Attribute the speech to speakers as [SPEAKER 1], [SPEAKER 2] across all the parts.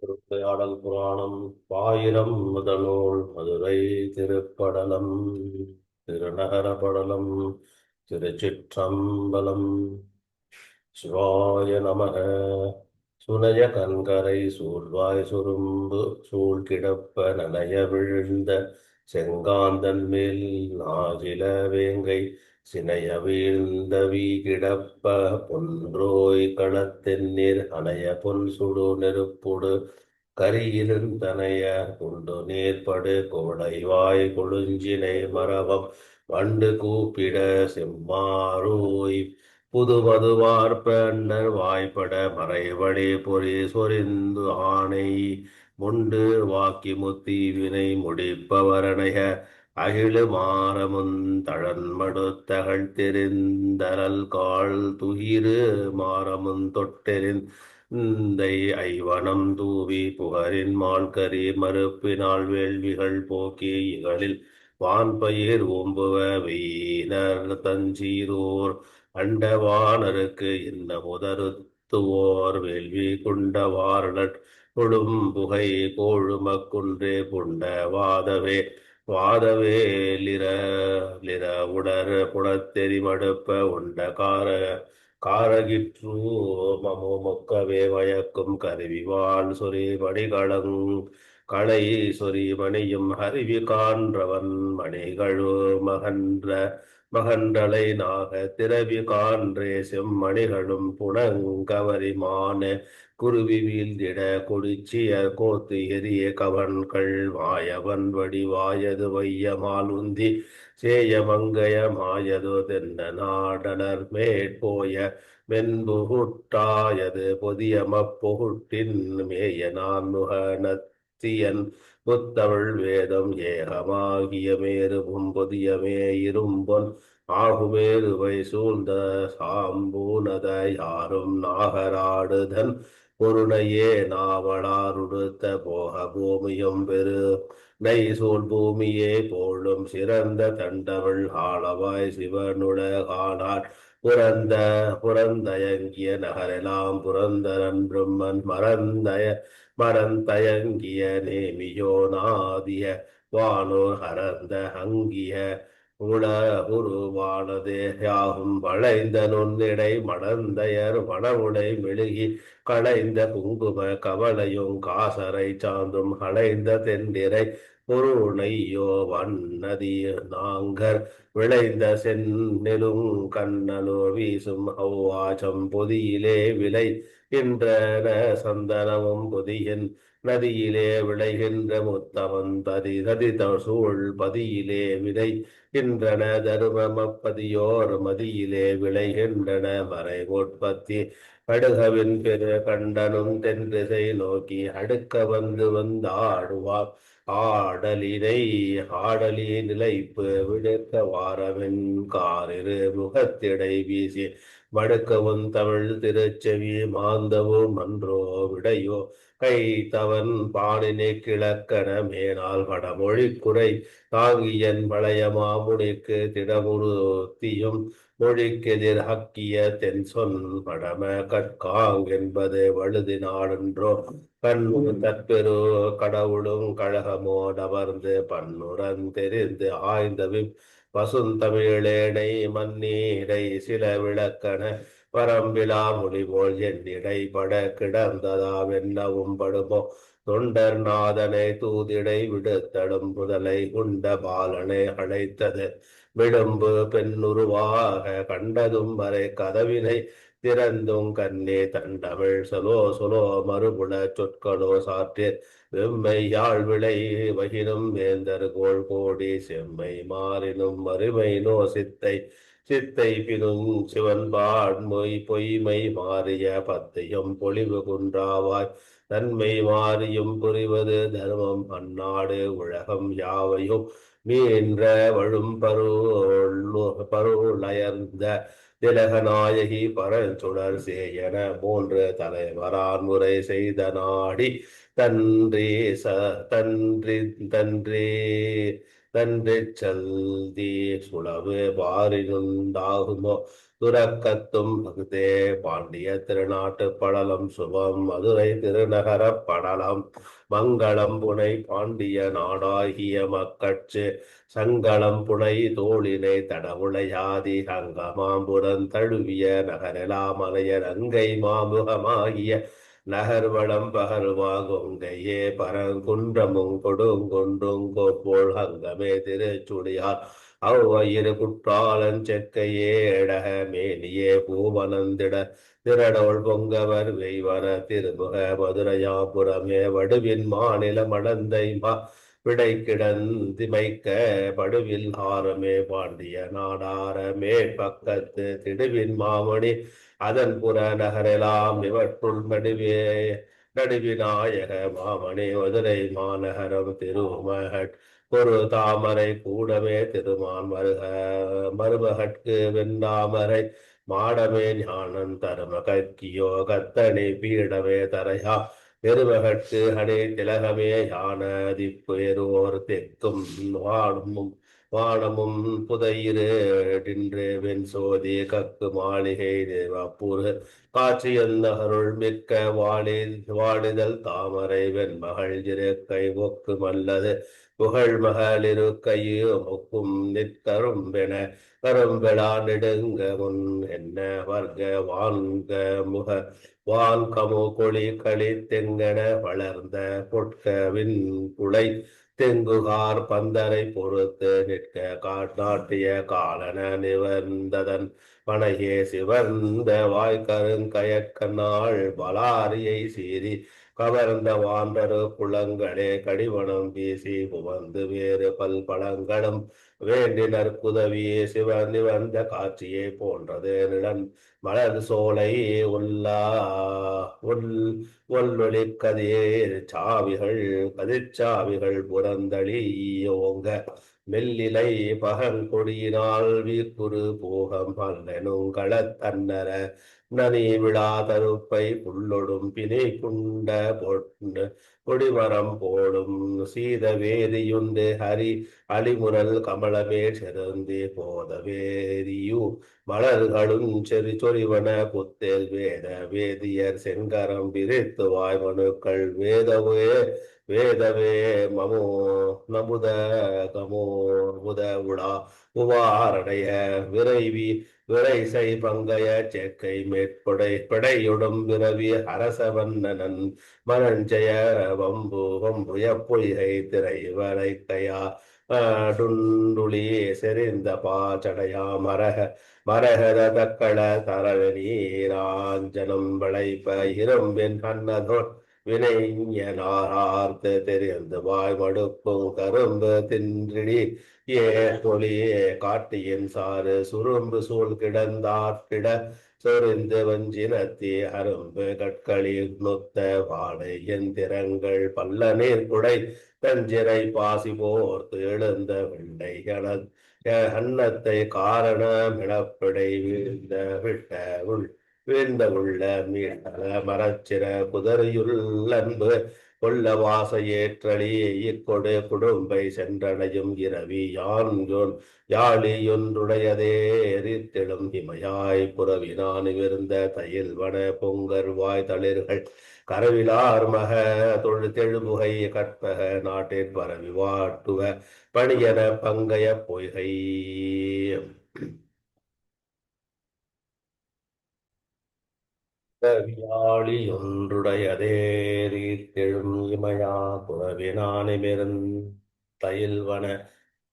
[SPEAKER 1] திருவிளையாடல் புராணம் பாயிரம் முதநூல் மதுரை திருப்படலம் திருநகர படலம் திருச்சிற்றம்பலம். சிவாய நமக. சுனய கண்கரை சூழ்வாய் சுரும்பு சூழ்கிடப்ப நனைய விழுந்த செங்காந்தன் மேல் நாஜில வேங்கை சினைய வீழ்ந்த வீகிடப்ப பொன்றோய் களத்தென்னீர் அணைய பொன் சுடு நெருப்புடு கரியிருந்தனைய குண்டு நேர்படு கோடைவாய் கொழுஞ்சினை மரபம் வண்டு கூப்பிட செம்மாரோய் புதுமதுவார்பன்னர் வாய்ப்பட மறைவழி பொறி சொரிந்து ஆணை முண்டு வாக்கி முத்தி வினை முடிப்பவரணைய அகிழு மாறமுன் தழன்மடுத்தகள் தெரிந்தரல் கால் துகிரு மாறமுன் தொட்டெறிந்தை ஐவனம் தூவி புகரின் மால்கரி மறுப்பினால் வேள்விகள் போக்கி இகழில் வான்பயிர் ஓம்புவ வீணர் தஞ்சீரோர் அண்டவானருக்கு இன்ன முதருத்துவோர் வேள்வி குண்டவாரணட் கொடும் புகை கோழுமக்குன்றே புண்டவாதவே வாதவேலிர லிர உடர் புடத்தெறி மடுப்ப உண்ட கார காரகிற்று மமோ மொக்கவே வயக்கும் கருவிவாள் சொறி மணிகளங் களை சொறி மணியும் அருவி கான்றவன் மணிகளு மகன்ற மகன்றலை நாக திரவி கான்றே செம்மணிகளும் புனங்கவரிமான குருவி வீழ்ந்திட கொடிச்சிய கோத்து எரிய கவன்கள் வாயவன் வடிவாயது வையமால் உந்தி சேய மங்கய மாயது தென்ன நாடனர் மேற்போய மென்புகுட்டாயது பொதியமப் பொகுட்டின் மேய நான் நுகனத்தியன் புத்தமிழ் வேதம் ஏகமாகிய மேருவும் புதியமே இரும்பொன் ஆகுமேருவை சூழ்ந்த சாம்பூனத யாரும் நாகராடுதன் பொருணையே நாவலாருடுத்த போக பூமியும் பெரு. நெய் சூழ் பூமியே போலும் சிறந்த தண்டவள் ஆளவாய் சிவனுட காணார் புரந்த புறந்தயங்கிய நகரெல்லாம் புரந்தரன் பிரம்மன் மறந்தய மரந்தயங்கிய நேமியோ நாதிய வானோர் ஹரந்த அங்கிய உள உருவானதே யாகும் வளைந்த நுண்ணிடை மடந்தையர் வனவுடை மெழுகி களைந்த குங்கும கவலையும் காசரை சாந்தும் களைந்த தென்னிறை பொருணையோ வன்னதி நாங்கர் விளைந்த செந்நெலும் கண்ணலோ வீசும் ஔவாச்சம் பொதியிலே விளை என்ற சந்தனமும் பொதியின் நதியிலே விளைகின்ற முத்தமன் ததி ததி சூழ் பதியிலே விதை கின்றன தருமமப்பதியோர் மதியிலே விளைகின்றன மறை உற்பத்தி படுகவின் பெரு கண்டனும் தென்றிசை நோக்கி அடுக்க வந்து வந்தாடுவார் ஆடலினை ஆடலி நிலைப்பு விடுக்க வாரவின் காரிரு முகத்திடை வீசி வடுக்கவும் தமிழ் திருச்செவி மாந்தவும் மன்றோ விடையோ. கைத்தவன் பாடினே கிழக்கன மேனால் வடமொழி குறை. தாங்கியன் பழைய மாமுனிக்கு திடமுருத்தியும் மொழிக்கெதிர் ஹக்கிய தென் சொன் படம கற்காங் என்பது வழுதி நாடென்றோ. கண்ணு தற்பெரு கடவுளும் கழகமோ கழகமோடமர்ந்து பன்னுரன் தெரிந்து ஆய்ந்த பசுந்தமிழேனை மன்னீடை சில வரம்பிலா பரம்பிலா என் என்னிடை பட கிடந்ததாவென்னவும் படுமோ? தொண்டர் நாதனை தூதிடை விடுத்தடும் புதலை குண்ட பாலனை அழைத்தது விடும்பு பெண்ணுருவாக கண்டதும் வரை கதவினை திறந்தும் கண்ணே தண்டமிழ் சொலோ சொலோ மறுபுல சொற்களோ சாற்றேர் வெம்மை யாழ் விளை வகினும் வேந்தர் கோள் கோடி செம்மை மாறினும் மறுமை நோ சித்தை சித்தை பினும் சிவன் பாட்மொய் பொய்மை மாறிய பத்தையும் பொலிவு குன்றாவாய். தன்மை மாறியும் புரிவது தர்மம் அந்நாடு உலகம் யாவையும் மீன்ற வழும் பருள் பருளயர்ந்த திலகநாயகி பரஞ்சுடர் சேயன மூன்று தலைவரான் முறை செய்த நாடி. தன்றி ச தன்றி தன்றி தன்றி சல்தி சுளவு பாரினுண்டாகுமோ துறக்கத்தும் பகுதே பாண்டிய திருநாட்டு படலம் சுபம் மதுரை திருநகர படலம். மங்களம் புனை பாண்டிய நாடாகிய மக்கட்சு சங்களம் புனை தோளினை தடவுளையாதி அங்கமாம்புடன் தழுவிய நகரலாமலைய நங்கை மாமுகமாகிய நகர்வளம் பகர்வாகுங்கையே பரங்குன்றமும் கொடுங்கொன்றும் போல் அங்கமே திருச்சுடியார். அவ்வயிறு குற்றாலன் செக்கையே எடக மேனியே பூவனந்திட திரடோள் பொங்கவர் வெய்வன திருமுக மதுரையாபுரமே வடுவின் மாநில மடந்தை மா விடை கிடந்திமைக்க படுவில் ஆரமே பாண்டிய நாடாரமே பக்கத்து திடுவின் மாமணி. அதன் புற நகரெல்லாம் இவற்றுள் நடுவே நடுவிநாயக மாமணி மதுரை மாநகரம் திருமகட். ஒரு தாமரை கூடமே திருமான் மருக மருமகட்கு வெண்ணாமரை மாடமே ஞானம் கற்கியோ கத்தனை பீடமே தரையா பெருமகட்கு அணி திலகமே யானதி பேரோர் தெக்கும் வாடும் வானமும் புதையிரு வெண் சோதி கக்கு மாளிகை தேவப்பூர் அருள் மிக்க வாழில் வாழிதல் தாமரை வெண்மகள் இருக்கை ஒக்கு மல்லது. புகழ் மகளிருக்கையோ மொக்கும் நிற்கரும்பென கரும்பெடா நெடுங்க முன் என்ன வர்க்க வான்க முக. வான் கமு கொளி களி தெங்கன வளர்ந்த பொட்கவின் குளை தெங்குகார் பந்தரை பொறுத்து நிற்க காட்டாட்டிய காலன நிவர்ந்ததன் பனையே சிவந்த வாய்க்கருங்கயற்கனாள் பலாரியை சீறி கவர்ந்த வான்றரு குளங்களே கடிவனம் வீசி புவந்து வேறு பல் பழங்களும் வேண்டினர் குதவியே சிவன் வந்த காட்சியே போன்றது நிலன் மலர் சோலை உள்ளா உள் ஒல்வொளி கதிர் சாவிகள் கதிர்ச்சாவிகள் புறந்தளியோங்க மெல்லிலை பகங்கொடியினால் வீர்குரு போகம் அல்லனும் களத்தன்னர நனி விழா தருப்பை புல்லொடும் பிணை குண்ட பொட்டு கொடிமரம் போடும் சீத வேதியுண்டு ஹரி அழிமுரல் கமலமே செருந்தி போத வேதியு மலர்களும் செறி சொறிவன புத்தேல் வேத வேதியர் செங்கரம் பிரித்து வாய்மனுக்கள் வேதவே வேதவே மமோ நமுத கமோ முத உடா உவாரடைய விரைவி விரைசை பங்கைய செக்கை மேற்படை படையுடும் விரவி அரசவண்ணனன் மரஞ்சய வம்பு வம்புய பொய்கை திரை வரைக்கையா டுண்டுளி செறிந்த பாச்சடையா மரக மரகர தக்கள தரவ நீராஞ்சனம் விளைப்ப இரும்பின் அன்னதோன் வினைஞனார்த்து தெரிந்து வாய் மடுப்பும் கரும்பு தின்றிடி ஏ தொழியே காட்டியின் சாறு சுரும்பு சூழ் கிடந்தாட்கிட சொரிந்து வஞ்சினத்தி அரும்பு கற்களில் நொத்த வாழை எந்திரங்கள் பல்ல நீர் குடை தஞ்சிரை பாசி போர்த்து எழுந்த வெள்ளை அன்னத்தை காரணமிடப்படை வீழ்ந்த விட்ட உள் வீழ்ந்த உள்ள மரச்சிற குதிரையுள் அன்பு கொள்ள வாச ஏற்றளி இக்கொடு குடும்பை சென்றடையும் இரவி யான் யாழியொன்றுடையதே எரித்திடும் இமையாய் புறவினான் விருந்த தையில் வன பொங்கர் வாய் தளிர்கள். கரவிலார் மக தொழு தெழுமுகை கற்பக நாட்டிற் பரவி வாட்டுவ பணியன பங்கைய பொய்கை. வியாழி ஒன்றுடையதேரி இமயா புறவினானிமிருந் தயில்வன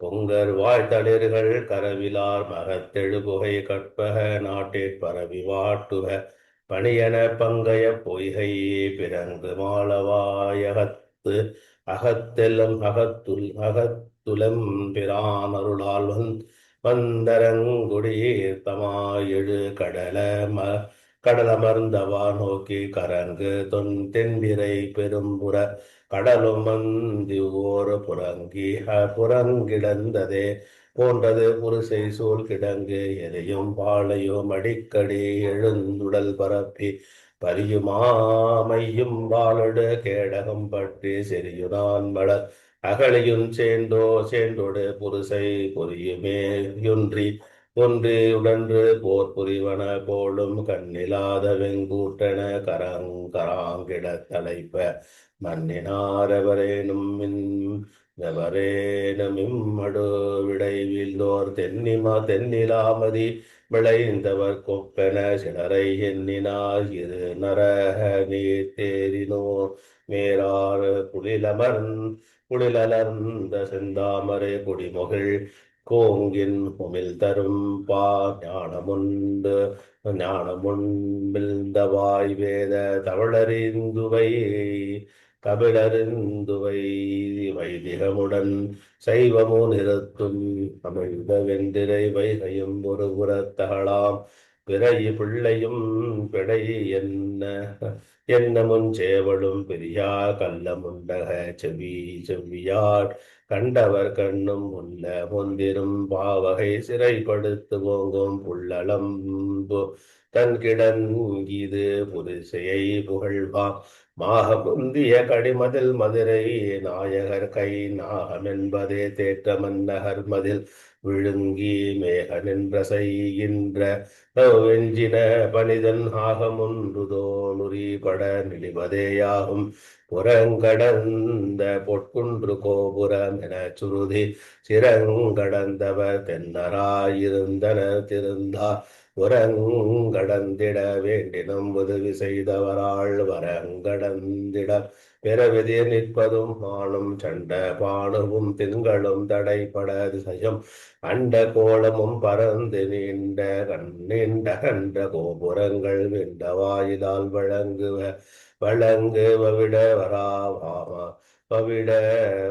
[SPEAKER 1] பொங்கர் வாழ்த்தளிர்கள் கரவிலார் மகத்தெழுபுகை கற்பக நாட்டிற் பரவி வாட்டுவ பணியன பங்கைய பொய்கை பிறங்கு மாளவாயகத்து அகத்தெல்லம் அகத்துல் அகத்துலம் பிரான் அருளால் வந் வந்தரங்குடியீர் தமாயெழு கடல ம கடலமர்ந்தவா நோக்கி கரங்கு தொன் தென்பிரை பெரும்புற கடலும் மந்தி ஓர் புறங்கி புறங்கிடந்ததே போன்றது புருசை சூழ் கிடங்கு எதையும் பாளையும் அடிக்கடி எழுந்துடல் பரப்பி பரியுமாமையும் வாழடு கேடகம் பற்றி செரியுதான் மலர் அகலையும் சேர்ந்தோ சேர்ந்தோடு புருசை பொரியுமே யுன்றி ஒன்று உடன்று போர் புரிவன போலும் கண்ணிலாத வெங்கூட்டன கரங்கராங்கிட தலைப்ப மண்ணினாரவரேனும் மின் எவரேனும் இம்மடு விடை தென்னிமா தென்னிலாமதி விளைந்தவர் கொப்பென சிலரை எண்ணினார். இரு நரக நீர் தேரினோ மேலாறு குளிலமர்ந் குளிலலர்ந்த செந்தாமரை குடிமொகிழ் கோங்கின் உமிழ் தரும் பா ஞானமுண்டு. ஞானமுன்பிழ்ந்தவாய் வேத தமிழறிந்துவை தமிழறிந்துவை வைதிகமுடன் சைவமோ நிறுத்தும் அமிழ்த வெந்திரை வைகையும் ஒரு புறத்தகலாம் பிறை பிள்ளையும் பிழை என்ன? என்ன முன் சேவலும் பெரியா கல்ல முண்டக செவி செவ்வியாட். கண்டவர் கண்ணும் உள்ள முந்திரும் பாவகை சிறைப்படுத்து ஓங்கும் புள்ளளம்பு தன் கிடங்கீது புரிசையை புகழ்வா. மாக முந்திய கடிமதில் மதுரை நாயகர் கை நாகம் என்பதே தேற்ற மன்னகர் மதில் விழுங்கி மேக நின்ற செய்கின்ற வெஞ்சின பனிதன் ஆகமுன்றுதோ நுரிபட நிலிமதேயாகும். புறங்கடந்த பொற்குன்று கோபுரம் என சுருதி சிறங்கடந்தவர் தென்னராயிருந்தன திருந்தா. வரங்கடந்திட வேண்டினும் உதவி செய்தவராள் வரங்கடந்திட பிறவிதிர் நிற்பதும் ஆணும் சண்ட பாணுவும் திங்களும் தடைபட திசையும் அண்ட கோலமும் பறந்து நீண்ட கண்ணீண்ட கண்ட கோபுரங்கள் விண்ட வாயிலால் வழங்குவ வழங்குவ விட வராவாமா? பவிட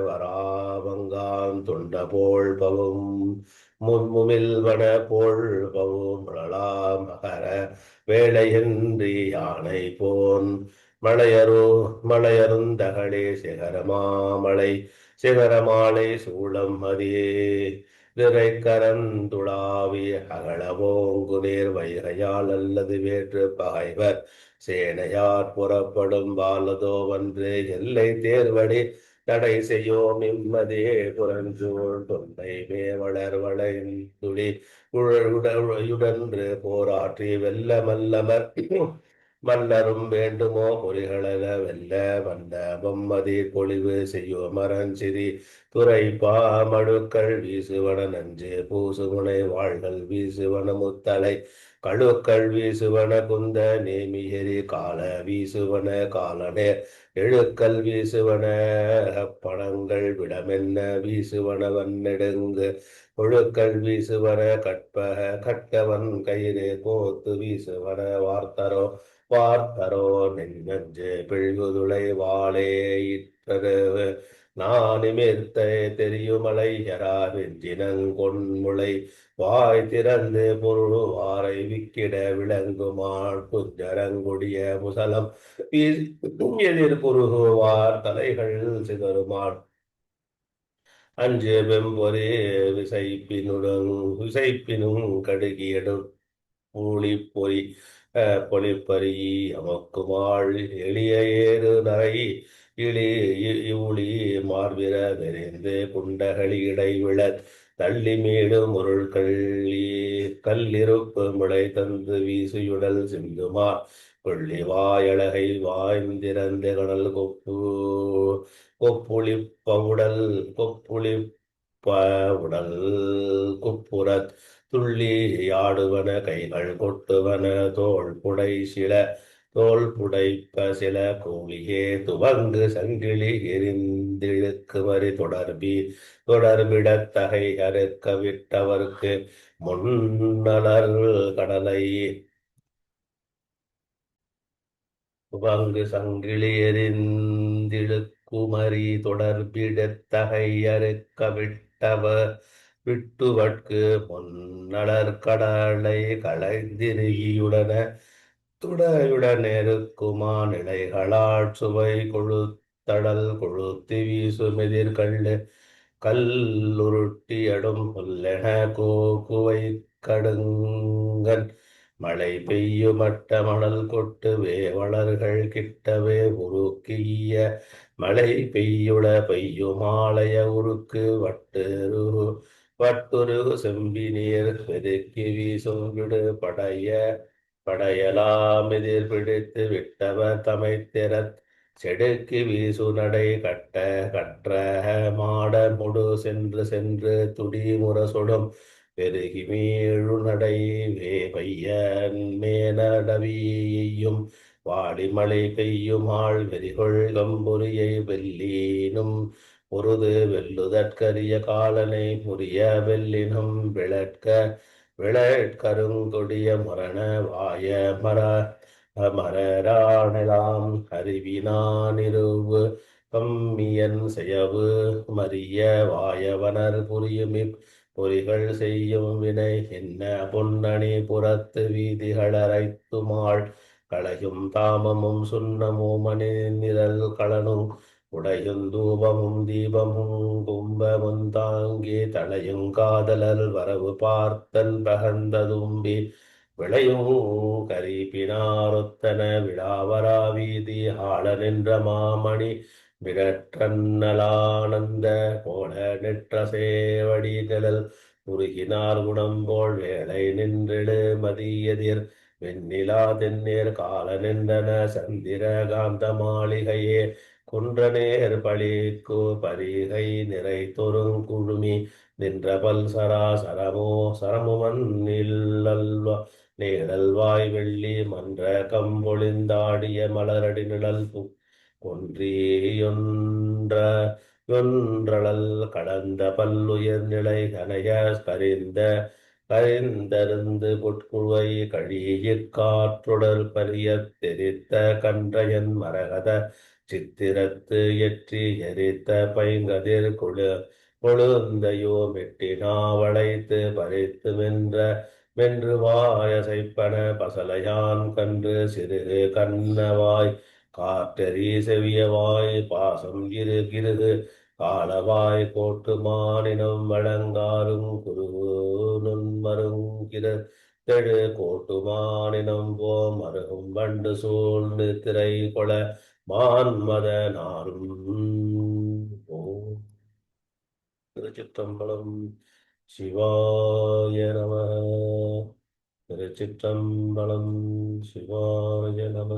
[SPEAKER 1] வராவங்கான் துண்ட போல் பவும் முன்முமில்வன போல் பவும் மகர வேளையின்றி யானை போன். மலையரு மலையருந்தகளே சிகரமாமலை சிகரமாலை சூளம் மதியே. நிறைக்கரந்துளாவி அகலவோங்கு நேர் வைகையால் அல்லது வேற்று பகைவர். சேனையார் புறப்படும் பாலதோவன்று எல்லை தேர்வடி தடை செய்யோம் இம்மதியே புறஞ்சூழ் தொண்டை மேவளர் வளைந்துளி. உடன்று போராற்றி வெல்ல மல்லமர் மன்னரும் வேண்டுமோ பொறிகளல வெல்ல வந்த பொம்மதி பொழிவு செய்யோ மரஞ்சிரி துறை பாமடுக்கள் வீசுவன நஞ்சு பூசுமுனை வாழ்கள் வீசுவன முத்தலை. கழுக்கள் வீசுவன குந்த நேமியரி கால வீசுவன காலனே. எழுக்கல் வீசுவன பணங்கள் விடமென்ன வீசுவன வன்னெடுங்கு. ஒழுக்கல் வீசுவன கற்பக கட்டவன் கயிறு கோத்து வீசுவன வார்த்தரோ. பார்த்தரோ நெஞ்சு பிழ்குதுளை வாழே இட்டது நானிமிர்த்த தெரியுமலையரா வெஞ்சினங்கொன்முளை வாய் திறந்து பொருளுவாரை விக்கிட விளங்குமாள் புஞ்சரங்குடிய முசலம் எதிர் குறுகுவார் தலைகள் சிதறுமாள். அஞ்சு வெம்பொரே விசைப்பினுடன் விசைப்பினும் கடுகியடும். பூளி பொறி அமக்குமாள் எளிய ஏறு நரை இளி இவுளி மார்பிர விரைந்து குண்டகளி இடைவிழ தள்ளி மீடும் முருள் கள்ளி கல்லிருப்பு முளை தந்து வீசுயுடல் சிந்துமா? கொள்ளி வாயழகை வாய்ந்திறந்த கடல் கொப்பு கொப்புளிப்ப உடல் கொப்புளிப்ப உடல் குப்புறத் துள்ளி ஆடுவன கைகள் கொட்டுவன தோல் புடை சில தோல் புடைப்ப சில கோழியே துவங்கு சங்கிலி எரிந்திழுக்கு வரி தொடர்பி தொடர்பிடத்தகை அறுக்க விட்டவர்க்கு முன்னலர் கடலை துவங்கு சங்கிலி எரிந்திழுக்குமரி தொடர்பிடத்தகை அறுக்க விட்டவர் விட்டுவட்கு பொன்னலர் கடலை களைந்திருகியுடன துடையுடன் இருக்குமா நிலைகளால் சுவை கொழுத்தடல் கொழுத்து வீசுமெதிர் கல்லு கல்லுருட்டியடும் புல்லென கோகுவை கடுங்கன் மழை பெய்யுமட்ட மணல் கொட்டு வேவலர்கள் கிட்டவே உருக்கிய மழை பெய்யுள பெய்யுமாலய உருக்கு வட்டு பட்டுரு செம்பி நீர் பெருக்கி வீசும் விடு படைய படையலாம் எதிர் பிடித்து விட்டவர் தமைத்திறத் செடுக்கி வீசு நடை கட்ட கற்ற மாட முடு சென்று சென்று துடி முரசொடும். பெருகி மீழு நடை வே பையன் வாடிமலை பெய்யும் ஆள் வெறிகொள் கம்புரியை வெள்ளீனும். பொருது வெல்லுதற்கரிய காலனை புரிய வெல்லினம் விளட்க விளட்கருங்கொடிய மரண வாய மர மரராணலாம் அறிவினானிருவு கம்மியன் செயவு மரிய வாயவனர் புரியுமி பொறிகள் செய்யும் வினை என்ன பொன்னணி புறத்து வீதிகள் அரைத்துமாள் களையும் தாமமும் சுண்ணமும் மணி நிரல் களனும் உடையும் தூபமும் தீபமும் கும்பமும் தாங்கி தளையும் காதலர் வரவு பார்த்தன் பகர்ந்ததும்பி விளையும் கரிப்பினாருத்தன விழாவரா வீதி ஆள நின்ற மாமணி மிகற்றன்னலானந்த போல நிற்ற சேவடி நிழல் உருகினார் குணம் போல் வேலை நின்றிடு மதியதிர் வெண்ணிலா தென்னேர் கால நின்றன சந்திர காந்த மாளிகையே குன்றநேர் பழிக்கு பரிகை நிறை தொருங்குழுமி நின்ற பல் சராசரமோ சரமுமன் நிழல்வா நிழல்வாய் வெள்ளி மன்ற கம்பொழிந்தாடிய மலரடி நிழல் ஒன்றியொன்ற ஒன்றழல் கடந்த பல்லுயர் நிலை கனைய கரிந்த கரிந்தருந்து புட்குழுவை கழியிற் காற்றுடல் பரியத் தெரித்த கன்றையன் மரகத சித்திரத்து எற்றி எரித்த பைங்கதிர் கொழு கொழுந்தையோ மெட்டினா வளைத்து பறித்து மென்ற வென்று வாயசைப்பன பசலையான் கன்று சிறுகு கண்ணவாய். காற்றறி செவியவாய் பாசம் இரு கிருகு காலவாய் கோட்டு மானினம் வழங்காரும் குருகு நுண்மருங்கிற தெழு கோட்டு மானினம் போ மருகும் வண்டு சூழ்ந்து திரை கொள மான்மதனாரும் திருச்சிற்றம்பலம் சிவாய நம. திருச்சிற்றம்பலம் சிவாய நம.